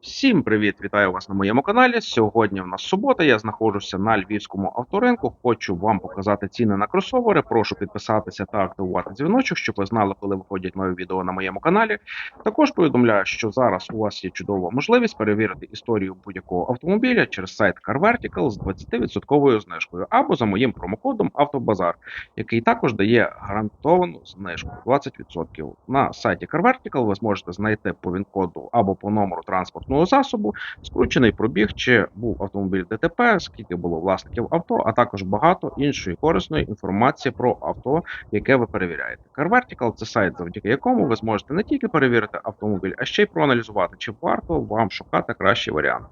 Всім привіт! Вітаю вас на моєму каналі. Сьогодні в нас субота. Я знаходжуся на львівському авторинку. Хочу вам показати ціни на кросовери. Прошу підписатися та активувати дзвіночок, щоб ви знали, коли виходять нові відео на моєму каналі. Також повідомляю, що зараз у вас є чудова можливість перевірити історію будь-якого автомобіля через сайт CarVertical з 20% знижкою або за моїм промокодом Автобазар, який також дає гарантовану знижку 20%. На сайті CarVertical ви зможете знайти по він-коду або по номеру транспортного засобу, скручений пробіг, чи був автомобіль ДТП, скільки було власників авто, а також багато іншої корисної інформації про авто, яке ви перевіряєте. CarVertical – це сайт, завдяки якому ви зможете не тільки перевірити автомобіль, а ще й проаналізувати, чи варто вам шукати кращий варіант.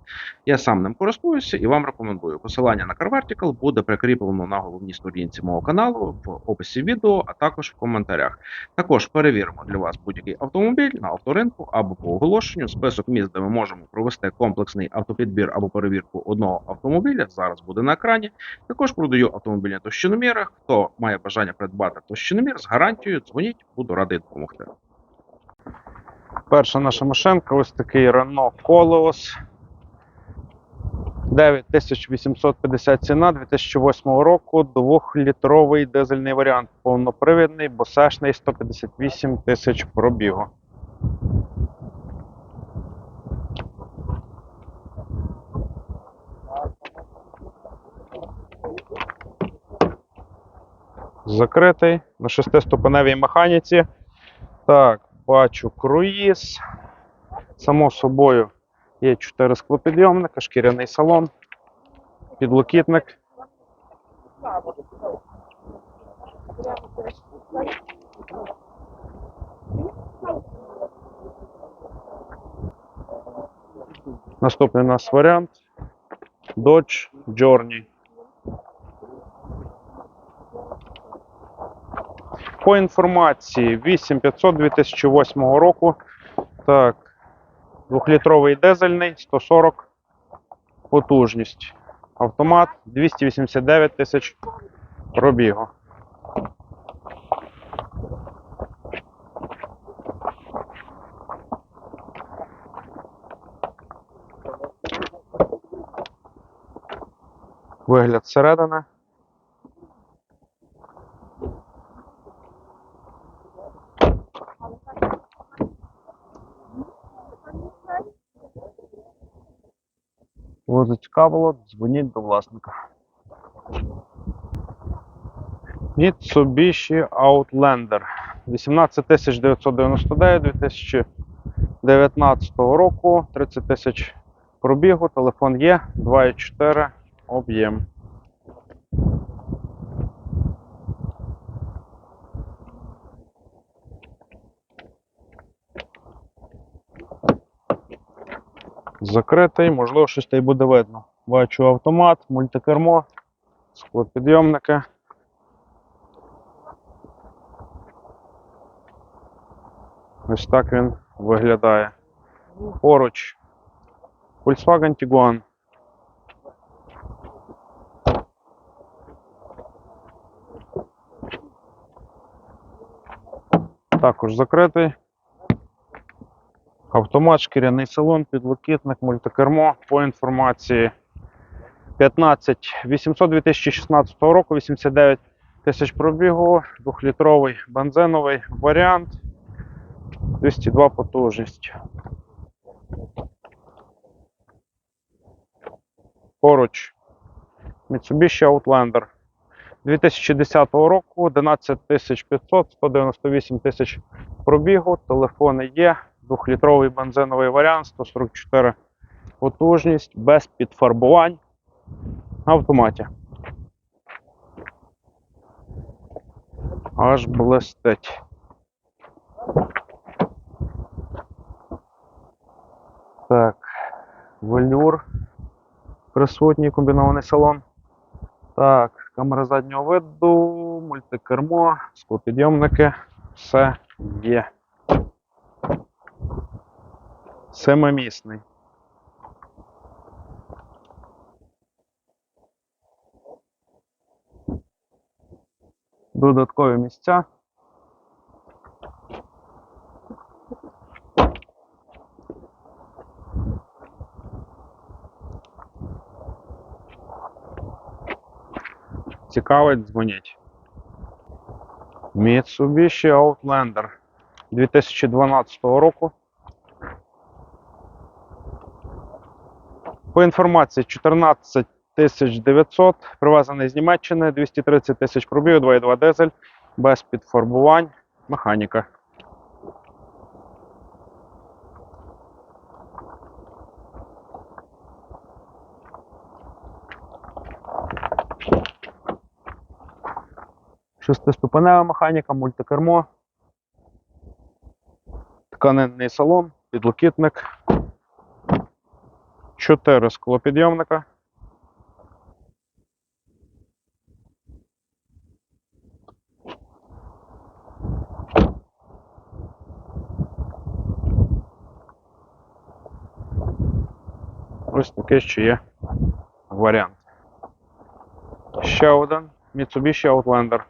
Я сам ним користуюся і вам рекомендую. Посилання на CarVertical буде прикріплено на головній сторінці мого каналу в описі відео, а також в коментарях. Також перевіримо для вас будь-який автомобіль на авторинку або по оголошенню. Список міст, де ми можемо провести комплексний автопідбір або перевірку одного автомобіля. Зараз буде на екрані. Також продаю автомобільні товщиноміри. Хто має бажання придбати товщиномір з гарантією, дзвоніть, буду радий допомогти. Перша наша машинка ось такий Renault Koleos. 9850 ціна 2008 року, 2-літровий дизельний варіант, повнопривідний, босешний 158 тисяч пробігу. Закритий на шестиступеневій механіці. Так, бачу круїз. Само собою є 4 склопідйомника, шкіряний салон, підлокітник. Наступний у нас варіант Dodge Journey. По інформації 8500 2008 року. Так, Двохлітровий дизельний, 140 потужність. Автомат 289 тисяч пробігу. Вигляд зсередини. Кого зацікавило, дзвоніть до власника. Mitsubishi Outlander 18999 2019 року, 30 тисяч пробігу, телефон є, 2,4 об'єм. Закритий, можливо, щось та й буде видно. Бачу автомат, мультикермо, склопідйомники. Ось так він виглядає. Поруч Volkswagen Tiguan. Також закритий. Автомат, шкіряний салон, підлокітник, мультикермо по інформації 15 800 2016 року, 89 тисяч пробігу, 2-літровий бензиновий варіант, 202 потужність. Поруч Mitsubishi Outlander 2010 року, 11 500, 198 тисяч пробігу, телефони є. Двохлітровий бензиновий варіант, 144 потужність, без підфарбувань на автоматі. Аж блистить. Так, велюр. Присутній комбінований салон. Так, камера заднього виду, мультикермо, склопідйомники, все є. Семимісний. Додаткові місця. Цікавить, дзвоніть. Mitsubishi Outlander 2012 року. По інформації 14 900, привезений з Німеччини, 230 тисяч пробігів, 2,2 дизель, без підфарбувань, механіка. Шестиступенева механіка, мультикермо, тканинний салон, підлокітник, чотири склопідйомника. Ось такий ще є варіант. Ще один Mitsubishi Outlander.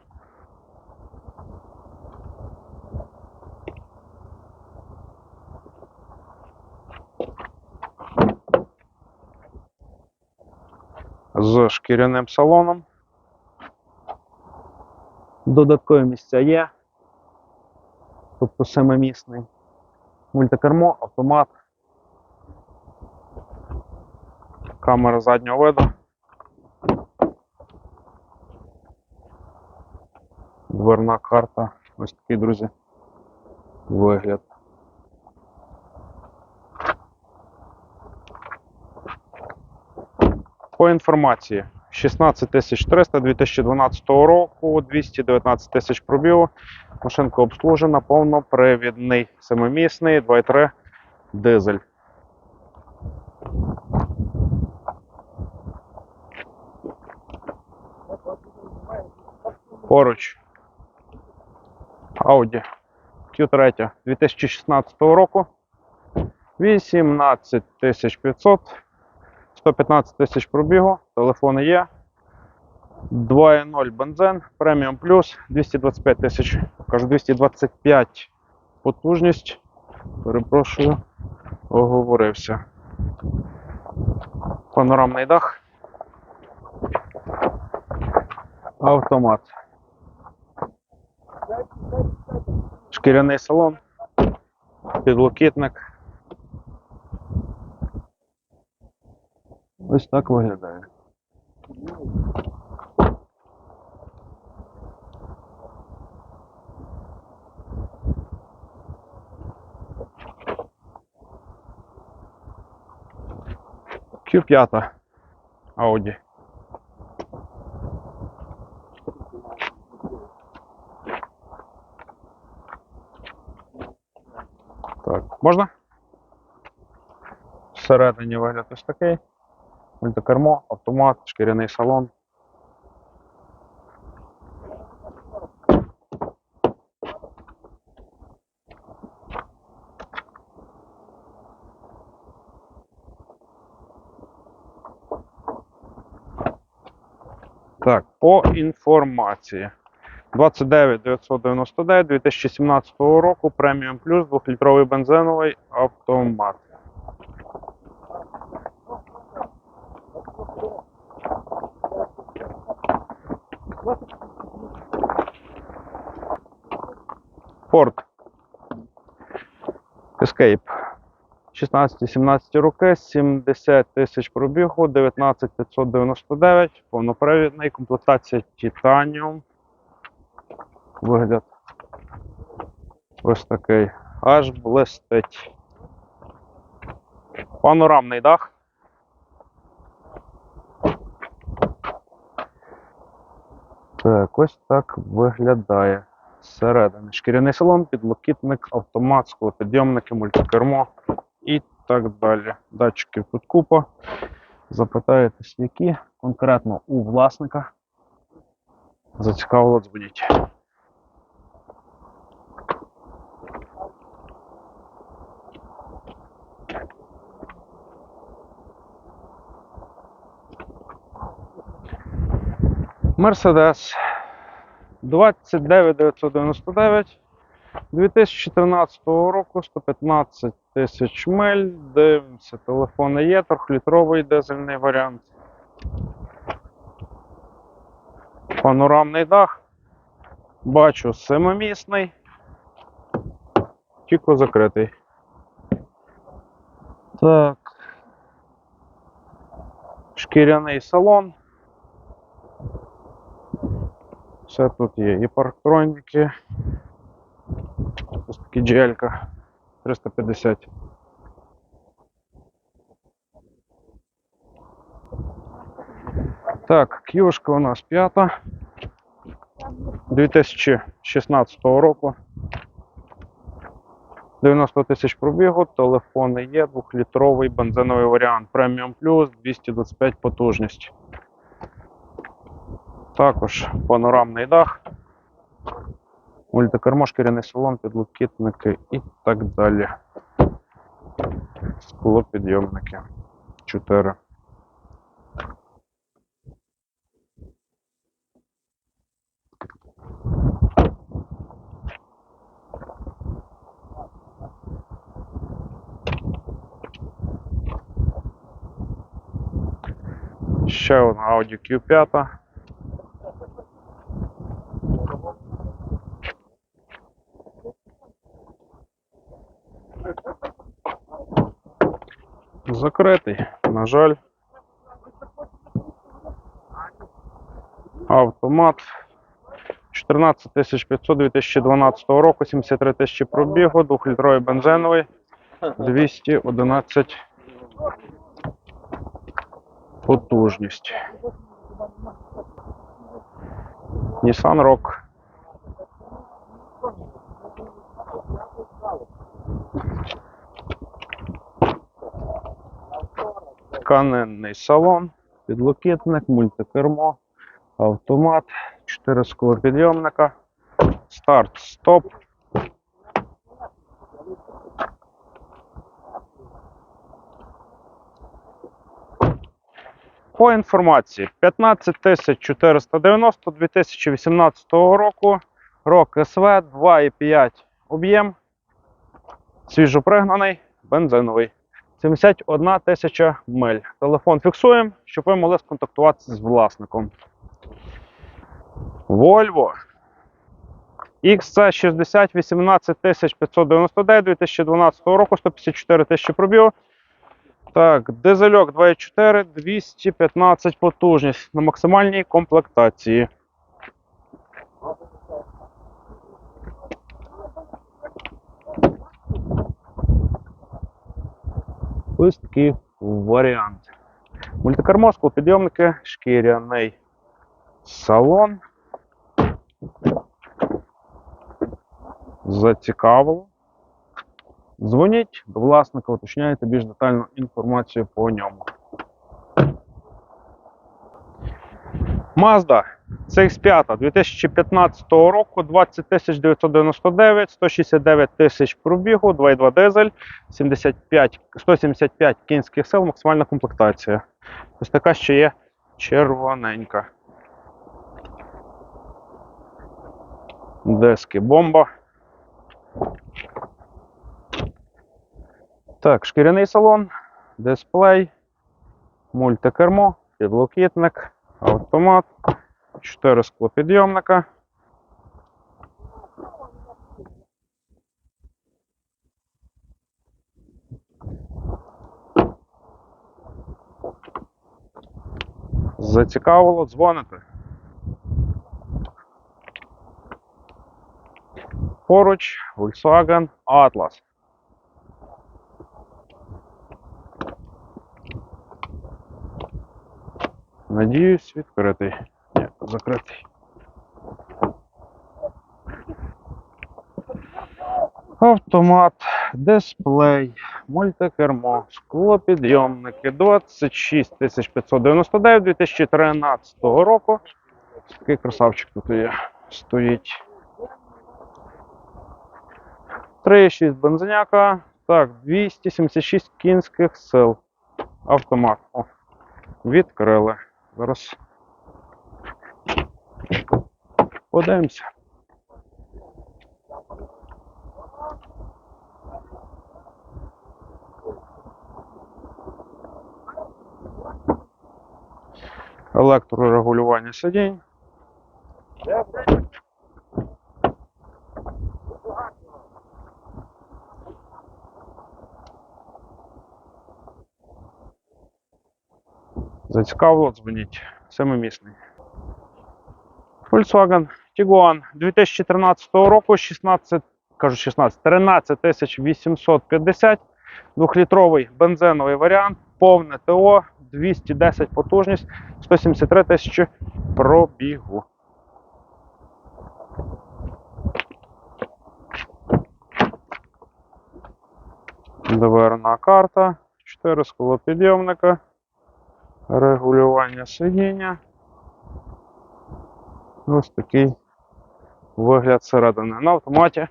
З шкіряним салоном. Додаткові місця є. Тобто семимісний. Мультикермо, автомат. Камера заднього виду. Дверна карта. Ось такий, друзі. Вигляд. По інформації 16 300 2012 року, 219 тисяч пробігу. Машинка обслужена, повнопривідний, семимісний, 2,3 дизель. Поруч. Audi Q3 2016 року. 18 500 115 тисяч пробігу, телефони є. 2.0 бензин, преміум плюс, 225 тисяч, кажу 225 потужність. Перепрошую, оговорився. Панорамний дах. Автомат. Шкіряний салон, підлокітник. Ось так виглядає. Q5 Audi. Так, можна? Всередині вигляд ось такий. Мультикермо, автомат, шкіряний салон. Так, по інформації. 29 999 2017 року преміум плюс 2-літровий бензиновий автомат. Ford Escape. 16-17 роки, 70 тисяч пробігу, 19 599, повнопривідний, комплектація Titanium. Вигляд ось такий. Аж блистить. Панорамний дах. Так, ось так виглядає. Зсередини. Шкіряний салон, підлокітник, автомат, склопідйомники, мультикермо і так далі. Датчиків тут купа. Запитаєтесь, які конкретно у власника. Зацікавило, дзвоніть. Мерседес 29 999 2013 року 115 тисяч миль. Дивимося, телефони є, трьохлітровий дизельний варіант. Панорамний дах. Бачу семимісний. Тільки закритий. Так. Шкіряний салон. Все тут є. І парктроніки. Ось такі GL 350. Так, кіошка у нас п'ята. 2016 року. 90 тисяч пробігу, телефони є, 2-літровий бензиновий варіант Premium Plus 225 потужність. Також панорамний дах, мультикермо, шкіряний салон, підлокітники і так далі. Склопідйомники 4. Ще одна Audi Q5. Закритий, на жаль. Автомат. 14500 2012 року, 73 тисячі пробігу, 2-літровий бензиновий, 211 потужність. Nissan Rock. Тканинний салон, підлокітник, мультикермо, автомат, 4 склопідйомника, старт, стоп. По інформації 15 490 2018 року. Рок СВ 2,5 об'єм. Свіжопригнаний, бензиновий. 71 тисяча миль. Телефон фіксуємо, щоб ви могли сконтактуватися з власником. Volvo XC60 18 599 2012 року, 154 тисячі пробігу. Так, дизельок 2.4, 215 потужність на максимальній комплектації. Ось такий варіант. Мультикермо, склопідйомники, шкіряний салон. Зацікавило. Дзвоніть до власника, уточняйте більш детальну інформацію по ньому. Mazda CX5 2015 року 20 999, 169 тисяч пробігу, 2.2 дизель, 75, 175 кінських сил, максимальна комплектація. Ось така ще є червоненька. Диски бомба. Так, шкіряний салон, дисплей, мультикермо, підлокітник, автомат, 4 склопідйомника. Зацікавило, дзвоните. Поруч Volkswagen Atlas. Надіюсь, відкритий. Закритий. Автомат, дисплей, мультикермо, склопідйомники 26 599 2013 року. Такий красавчик тут є. Стоїть. 3,6 бензиняка. Так, 276 кінських сил. Автомат. О, відкрили. Зараз Одемся. Електрорегулювання сидінь. Зацікавило, дзвоніть. Семимісний. Volkswagen Tiguan 2013 року 16, кажу 16, 13 850, двохлітровий бензиновий варіант, повне ТО, 210 потужність, 173 тисячі пробігу. Дверна карта, 4 склопідйомника, регулювання сидіння. Ось такий вигляд середини на автоматі.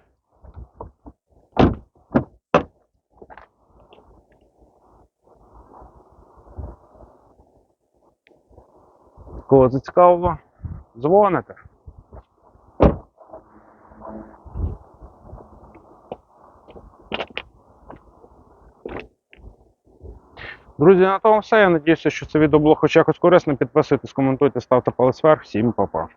Кого зацікавило, дзвоните. Друзі, на тому все. Я надіюся, що це відео було хоч якось корисним. Підписуйтесь, коментуйте, ставте палець вверх. Всім па-па.